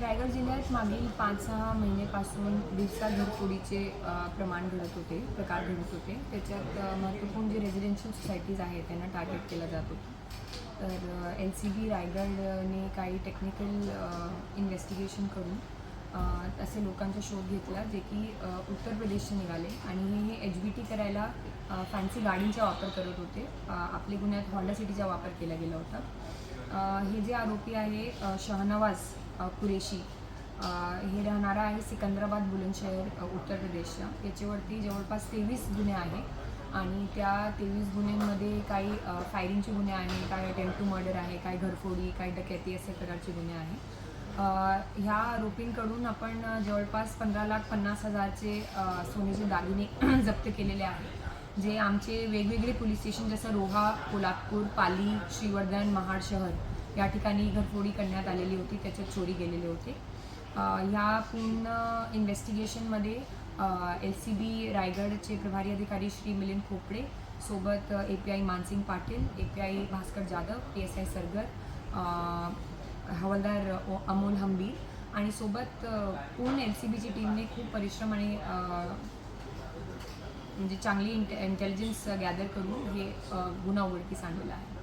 रायगड जिल्ह्यात मागील पाच सहा महिन्यापासून दिवसा घरफोडीचे प्रमाण घडत होते प्रकार घडत होते. त्याच्यात महत्त्वपूर्ण जे रेझिडेन्शियल सोसायटीज आहेत त्यांना टार्गेट केलं जात होतं. तर एल सी बी रायगडने काही टेक्निकल इन्व्हेस्टिगेशन करून असे लोकांचा शोध घेतला जे की उत्तर प्रदेशचे निघाले. आणि हे एच बी टी करायला फॅन्सी गाडींचा वापर करत होते. आपले गुन्ह्यात हॉंडा सिटीचा वापर केला गेला होता. हे जे आरोपी आहे शहनवाज कुरेशी. हे राहणारा आहे सिकंदराबाद बुलंदशहर उत्तर प्रदेशच्या. याच्यावरती जवळपास तेवीस गुन्हे आहे आणि त्या तेवीस गुन्ह्यांमध्ये काही फायरिंगचे गुन्हे आहे काही अटेम्प्ट टू मर्डर आहे काही घरफोडी काही डकॅती असे प्रकारचे गुन्हे आहे ह्या आरोपींकडून आपण जवळपास पंधरा लाख पन्नास हजारचे सोन्याचे दागिने जप्त केलेले आहेत. जे आमचे वेगवेगळे पोलीस स्टेशन जसं रोहा कोल्हापूर पाली श्रीवर्धन महाड शहर या ठिकाणी घरफोडी करण्यात आलेली होती त्याच्यात चोरी गेलेले होते. ह्या पूर्ण इन्व्हेस्टिगेशनमध्ये एल सी बी रायगडचे प्रभारी अधिकारी श्री मिलिंद खोपडे सोबत A P I Mansingh Patil A P I Bhaskar Jadhav P S I Sargar हवालदार अमोल हंबीर आणि सोबत पूर्ण एल सी बीची टीमने खूप परिश्रम आणि म्हणजे चांगली इंटे इंटेलिजन्स गॅदर करून हे गुन्हा उघडकीस आणलेला आहे.